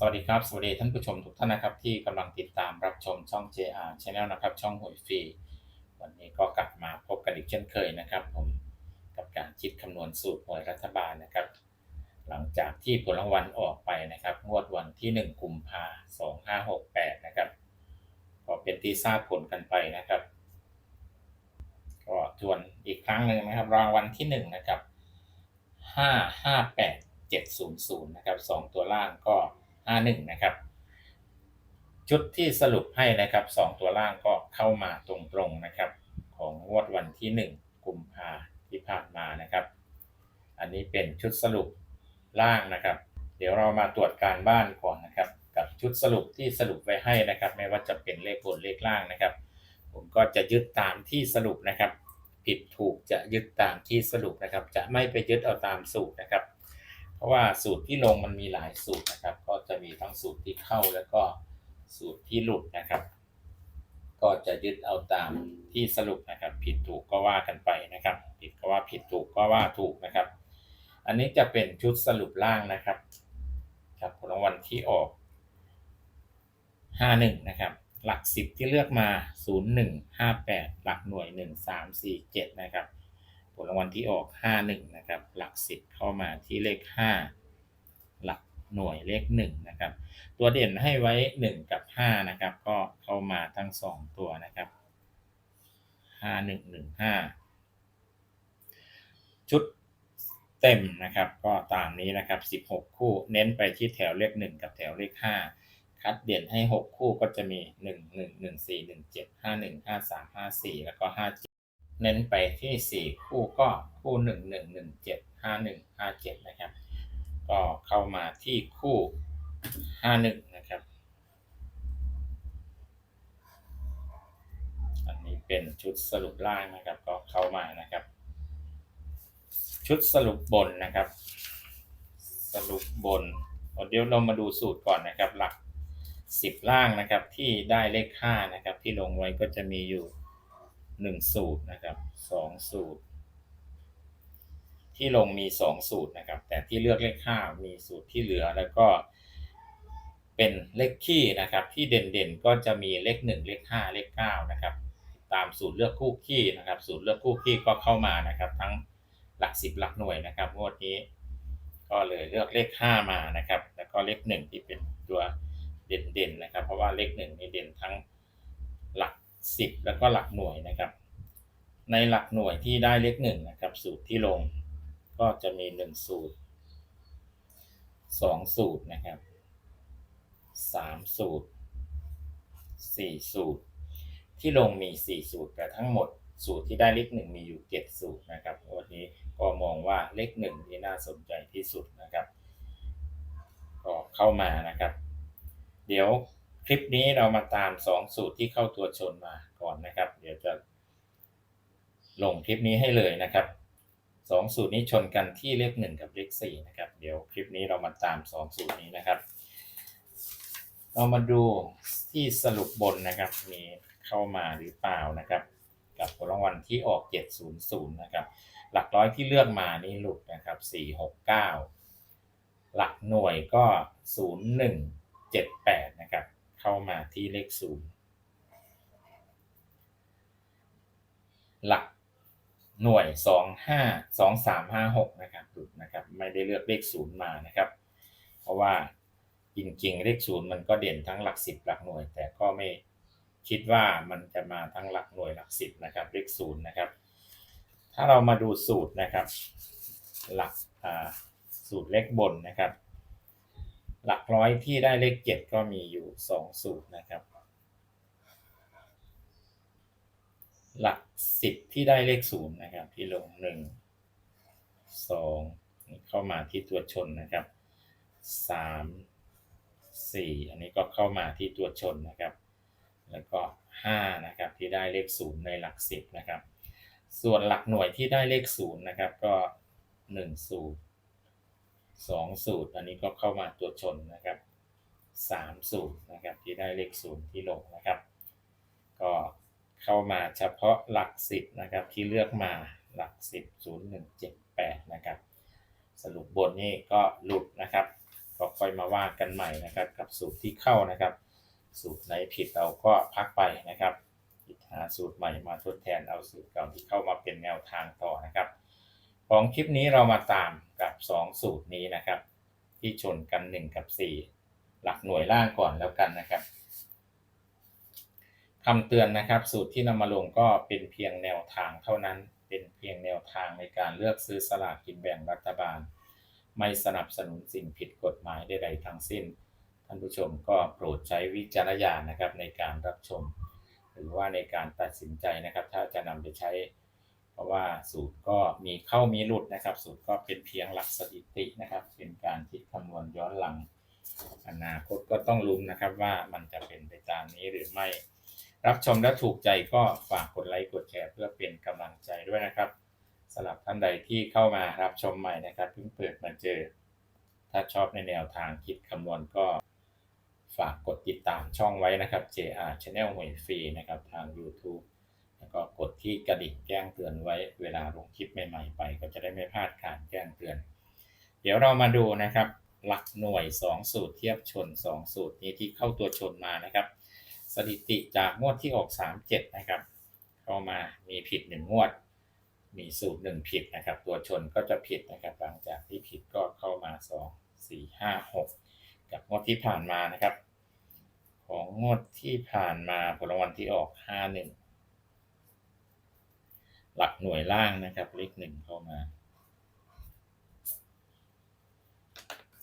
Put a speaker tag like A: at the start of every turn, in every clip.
A: สวัสดีครับ สวัสดีท่านผู้ชมทุกท่านนะครับ ที่กำลังติดตามรับชมช่อง JR Channel นะครับ ช่องหวยฟรีวันนี้ก็กลับมาพบกันอีกเช่นเคยนะครับ ผมกับการคิดคำนวณสูตรหวยรัฐบาลนะครับ หลังจากที่ผลรางวัลออกไปนะครับ งวดวันที่ 1 กุมภา2568นะครับก็เป็นที่ทราบผลกันไปนะครับก็ทวนอีกครั้งหนึ่งนะครับ รางวัลที่ 1 นะครับ 558 700 นะครับ 2 ตัวล่างก็ 51นะครับ ชุดที่สรุปให้นะครับ 2 ตัวล่างก็เข้ามาตรงๆนะครับ ของงวดวันที่ 1 กุมภาที่ผ่านมานะครับ อันนี้เป็นชุดสรุปล่างนะครับ เดี๋ยวเรามาตรวจการบ้านก่อนนะครับ กับชุดสรุปที่สรุปไว้ให้นะครับ ไม่ว่าจะเป็นเลขบนเลขล่างนะครับ ผมก็จะยึดตามที่สรุปนะครับ ผิดถูกจะยึดตามที่สรุปนะครับ จะไม่ไปยึดเอาตามสูตรนะครับ เพราะว่าสูตรที่ลงมันมีหลายสูตรนะครับ ก็จะมีทั้งสูตรที่เข้าแล้วก็สูตรที่หลุดนะครับ ก็จะยึดเอาตามที่สรุปนะครับ ผิดถูกก็ว่ากันไปนะครับ ผิดก็ว่าผิดถูกก็ว่าถูกนะครับ อันนี้จะเป็นชุดสรุปล่างนะครับ ครับผลรางวัลที่ออก51นะครับ หลัก 10 ที่เลือกมา 0158 หลักหน่วย 1347 นะครับ ลรางวัลที่ออก 51 นะครับ หลัก 10 เข้ามาที่เลข 5 หลักหน่วยเลข 1 นะครับ ตัวเด่นให้ไว้ 1 กับ 5 นะครับ ก็เข้ามาทั้ง 2 ตัวนะครับ 5115 ชุดเต็มนะครับ ก็ตามนี้นะครับ 16 คู่ เน้นไปที่แถวเลข 1 กับแถวเลข 5 คัดเด่นให้ 6 คู่ก็จะมี 1 1 1 4 1 7 5 1 5 3 5 4 แล้วก็5 7 เน้นไปที่ 4 คู่ก็คู่ 1 1 1 7 5 1 5 7 นะครับ ก็เข้ามาที่คู่ 51 นะครับ อันนี้เป็นชุดสรุปล่างนะครับ ก็เข้ามานะครับ ชุดสรุปบนนะครับ สรุปบนเดี๋ยวเรามาดูสูตรก่อนนะครับ หลัก 10 ล่างนะครับที่ได้เลข5นะครับที่ลงไว้ก็จะมีอยู่ 1สูตรนะครับ2สูตร ที่ลงมี2สูตรนะครับ แต่ที่เลือกเลข5มีสูตรที่เหลือแล้วก็ เป็นเลขคี่นะครับ ที่เด่นๆก็จะมีเลข1เลข5เลข9นะครับ ตามสูตรเลือกคู่คี่นะครับ สูตรเลือกคู่คี่ก็เข้ามานะครับ ทั้งหลัก10หลักหน่วยนะครับงวดนี้ ก็เลยเลือกเลข5มานะครับ แล้วก็เลข1ที่เป็นตัวเด่นๆนะครับ เพราะว่าเลข1นี่เด่นทั้ง 10 แล้วก็หลักหน่วยนะครับ ในหลักหน่วยที่ได้เลข1นะครับ สูตรที่ลงก็จะมี 1 สูตร 2 สูตรนะครับ 3 สูตร 4 สูตร ที่ลงมี 4 สูตรแต่ทั้งหมดสูตรที่ได้เลข1มีอยู่ 7 สูตรนะครับวันนี้ก็มองว่าเลข1ที่น่าสนใจที่สุดนะครับก็เข้ามานะครับ เดี๋ยว คลิปนี้เรามาตาม2สูตรที่เข้าตัวชนมาก่อนนะครับ เดี๋ยวจะลงคลิปนี้ให้เลยนะครับ2สูตรนี้ชนกันที่เลข1กับเลข4นะครับ เดี๋ยวคลิปนี้เรามาตาม2สูตรนี้นะครับ เรามาดูที่สรุปบนนะครับ มีเข้ามาหรือเปล่านะครับ กับผลรางวัลที่ออก 700 นะครับ หลักร้อยที่เลือกมานี่หลุดนะครับ 469 หลักหน่วยก็ 0178 นะครับ เข้ามาที่เลข0หลักหน่วย 25 2356 นะครับหลุดนะครับ ไม่ได้เลือกเลข0มานะครับ เพราะว่าจริงๆ เลข0มันก็เด่นทั้งหลัก 10 หลักหน่วย แต่ก็ไม่คิดว่ามันจะมาทั้งหลักหน่วยหลัก 10 นะครับ เลข0นะครับ ถ้าเรามาดูสูตรนะครับ หลักสูตรเลขบนนะครับ หลักร้อยที่ได้เลข7ก็มีอยู่2สูตรนะครับ หลัก10ที่ได้เลข0นย์นะครับ ที่ลง1 2เข้ามาที่ตัวชนนะครับ3 4อันนี้ก็เข้ามาที่ตัวชนนะครับ แล้วก็5นะครับที่ได้เลข0ในหลัก10นะครับ ส่วนหลักหน่วยที่ได้เลข0นย์นะครับก็1สูตร2 สองสูตร อันนี้ก็เข้ามาตัวชนนะครับ3สูตรนะครับที่ได้เลข0ที่ลงนะครับ ก็เข้ามาเฉพาะหลัก10นะครับที่เลือกมาหลัก10 0 1 7 8นะครับสรุปบนนี่ก็หลุดนะครับก็ค่อยมาว่ากันใหม่นะครับ กับสูตรที่เข้านะครับ สูตรไหนผิดเราก็พักไปนะครับหาสูตรใหม่มาทดแทนเอาสูตรเก่าที่เข้ามาเป็นแนวทางต่อนะครับ ของคลิปนี้เรามาตาม กับ 2 สูตรนี้นะครับ ที่ชนกัน 1 กับ 4 หลักหน่วยล่างก่อนแล้วกันนะครับคำเตือนนะครับ สูตรที่นำมาลงก็เป็นเพียงแนวทางเท่านั้น เป็นเพียงแนวทางในการเลือกซื้อสลากกินแบ่งรัฐบาล ไม่สนับสนุนสิ่งผิดกฎหมายใดๆทั้งสิ้น ท่านผู้ชมก็โปรดใช้วิจารณญาณนะครับในการรับชม หรือว่าในการตัดสินใจนะครับ ถ้าจะนำไปใช้ ราะว่าสูตรก็มีเข้ามีหลุดนะครับ สูตรก็เป็นเพียงหลักสถิตินะครับ เป็นการคิดคำนวณย้อนหลัง อนาคตก็ต้องลุ้นนะครับว่ามันจะเป็นไปตามนี้หรือไม่ รับชมและถูกใจก็ฝากกดไลค์กดแชร์เพื่อเป็นกำลังใจด้วยนะครับสำหรับท่านใดที่เข้ามารับชมใหม่นะครับเพิ่งเปิดมาเจอ ถ้าชอบในแนวทางคิดคำนวณก็ฝากกดติดตามช่องไว้นะครับ JR Channel หวยฟรีนะครับทาง YouTube แล้วก็กดที่กระดิ่งแจ้งเตือนไว้เวลาลงคลิปใหม่ๆไป ก็จะได้ไม่พลาดการแจ้งเตือน เดี๋ยวเรามาดูนะครับ หลักหน่วย 2 สูตรเทียบชน 2 สูตรนี้ที่เข้าตัวชนมานะครับ สถิติจากงวดที่ออก 37 นะครับเข้ามามีผิด 1 งวด มีสูตร 1 ผิดนะครับ ตัวชนก็จะผิดนะครับ หลังจากที่ผิดก็เข้ามา 2 4 5 6 กับงวดที่ผ่านมานะครับ ของงวดที่ผ่านมาผลรางวัลที่ออก 51 หลักหน่วยล่างนะครับเลขหนึ่งเข้ามา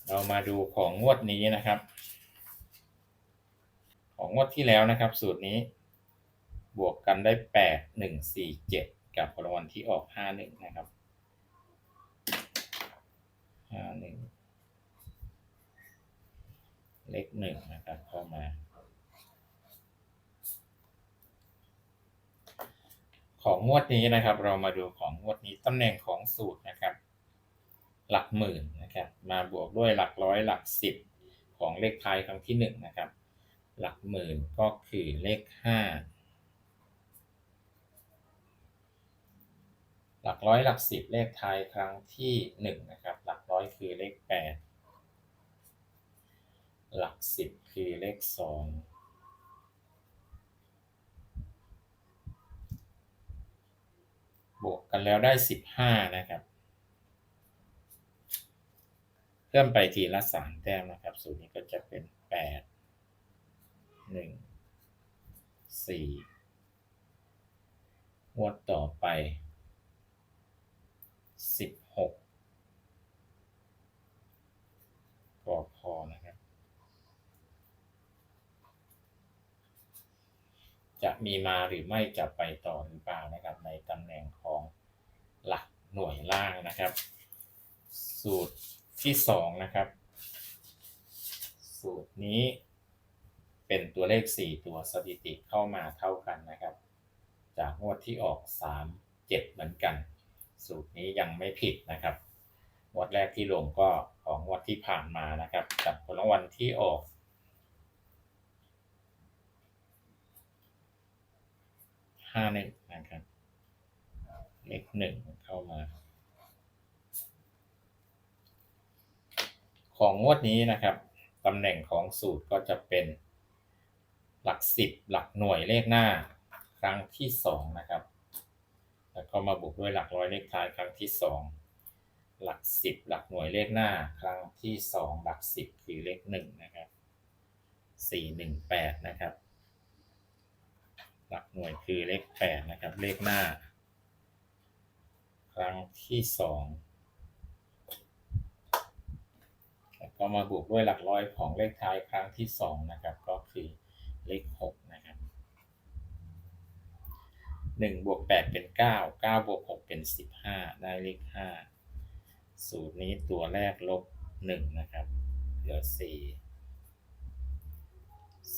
A: เรามาดูของงวดนี้นะครับ ของงวดที่แล้วนะครับ สูตรนี้บวกกันได้แปดหนึ่งสี่เจ็ดกับผลรางวัลที่ออกห้าหนึ่งนะครับห้าหนึ่งเลขหนึ่งนะครับเข้ามา ของงวดนี้นะครับ เรามาดูของงวดนี้ตำแหน่งของสูตรนะครับ หลักหมื่นนะครับ มาบวกด้วยหลักร้อยหลักสิบของเลขไทยครั้งที่หนึ่งนะครับ หลักหมื่นก็คือเลขห้าหลักร้อยหลักสิบเลขไทยครั้งที่หนึ่งนะครับ หลักร้อยคือเลขแปดหลักสิบคือเลขสอง บวกกันแล้วได้สิบห้านะครับ เพิ่มไปทีละสามแต้มนะครับ สูตรนี้ก็จะเป็นแปดหนึ่งสี่งวดต่อไปสิบหกก็พอนะครับ จะมีมาหรือไม่จะไปต่อหรือเปล่านะครับ ในตำแหน่งของหลักหน่วยล่างนะครับ สูตรที่สองนะครับ สูตรนี้เป็นตัวเลข 4 ตัวสถิติเข้ามาเท่ากันนะครับ จากงวดที่ออก 3 7 เหมือนกัน สูตรนี้ยังไม่ผิดนะครับงวดแรกที่ลงก็ของงวดที่ผ่านมานะครับกับผลรางวัลที่ออก ห้าหนึ่งนะครับ เลขหนึ่งเข้ามา ของงวดนี้นะครับตำแหน่งของสูตรก็จะเป็นหลักสิบหลักหน่วยเลขหน้าครั้งที่สองนะครับ แล้วก็มาบวกด้วยหลักร้อยเลขท้ายครั้งที่สองหลักสิบหลักหน่วยเลขหน้า ครั้งที่สองหลักสิบคือเลขหนึ่งนะครับสี่หนึ่งแปดนะครับ หลักหน่วยคือเลขแปดนะครับ เลขหน้า ครั้งที่สองแล้วก็มาบวกด้วยหลักร้อยของเลขท้ายครั้งที่สองนะครับ ก็คือเลขหกนะครับหนึ่งบวกแปดเป็นเก้าเก้าบวกหกเป็นสิบห้าได้เลขห้าสูตรนี้ตัวแรกลบหนึ่งนะครับ เหลือสี่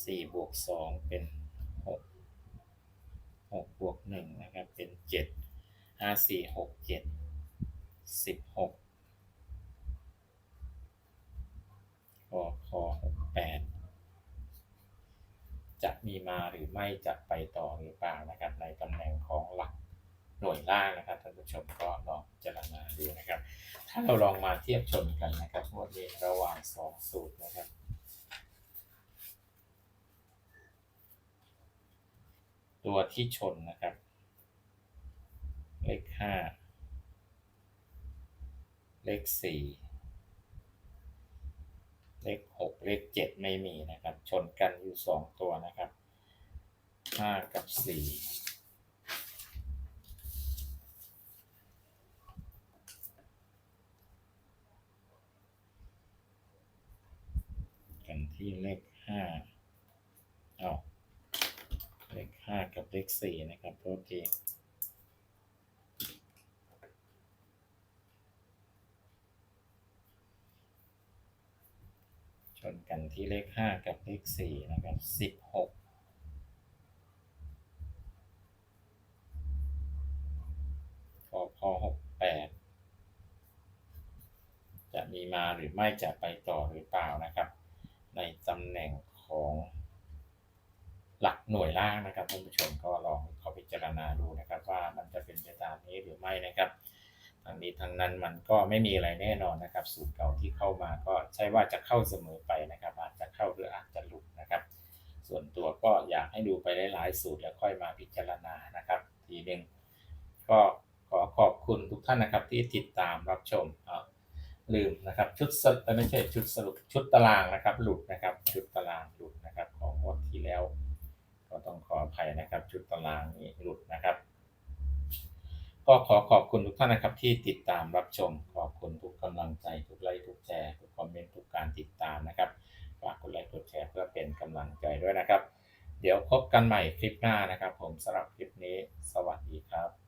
A: สี่บวกสองเป็น หกบวกหนึ่งนะครับ เป็นเจ็ดห้าสี่หกเจ็ดสิบหกกคหกแปดจะมีมาหรือไม่จะไปต่อหรือเปล่านะครับ ในตำแหน่งของหลักหน่วยล่างนะครับท่านผู้ชมก็ลองพิจารณาดูนะครับ ถ้าเราลองมาเทียบชนกันนะครับงวดนี้ระหว่างสองสูตรนะครับ ตัวที่ชนนะครับ เลขห้าเลขสี่เลขหกเลขเจ็ดไม่มีนะครับ ชนกันอยู่สองตัวนะครับห้ากับสี่กันที่เลขห้าเอาเลขห้ากับ เลขสี่นะครับโทษทีชนกันที่เลขห้ากับเลขสี่นะครับสิบหกพอพอหกแปดจะมีมาหรือไม่จะไปต่อหรือเปล่านะครับ ในตำแหน่งของ หน่วยล่างนะครับท่านผู้ชมก็ลองเข้าพิจารณาดูนะครับ ว่ามันจะเป็นไปตามนี้หรือไม่นะครับทางนี้ทางนั้นมันก็ไม่มีอะไรแน่นอนนะครับ สูตรเก่าที่เข้ามาก็ใช่ว่าจะเข้าเสมอไปนะครับ อาจจะเข้าหรืออาจจะหลุดนะครับ ส่วนตัวก็อยากให้ดูไปหลายๆสูตรแล้วค่อยมาพิจารณานะครับ ทีหนึ่งก็ขอขอบคุณทุกท่านนะครับที่ติดตามรับชมลืมนะครับชุดสไม่ใช่ชุดสรุปชุดตารางนะครับ หลุดนะครับ ชุดตารางหลุดนะครับของงวดที่แล้ว องขออภัยนะครับ ชุดตารางนี้หลุดนะครับ ก็ขอขอบคุณทุกท่านนะครับที่ติดตามรับชม ขอบคุณทุกกำลังใจทุกไลค์ทุกแชร์ทุกคอมเมนต์ทุกการติดตามนะครับฝากกดไลค์กดแชร์เพื่อเป็นกำลังใจด้วยนะครับ เดี๋ยวพบกันใหม่คลิปหน้านะครับ ผมสำหรับคลิปนี้ สวัสดีครับ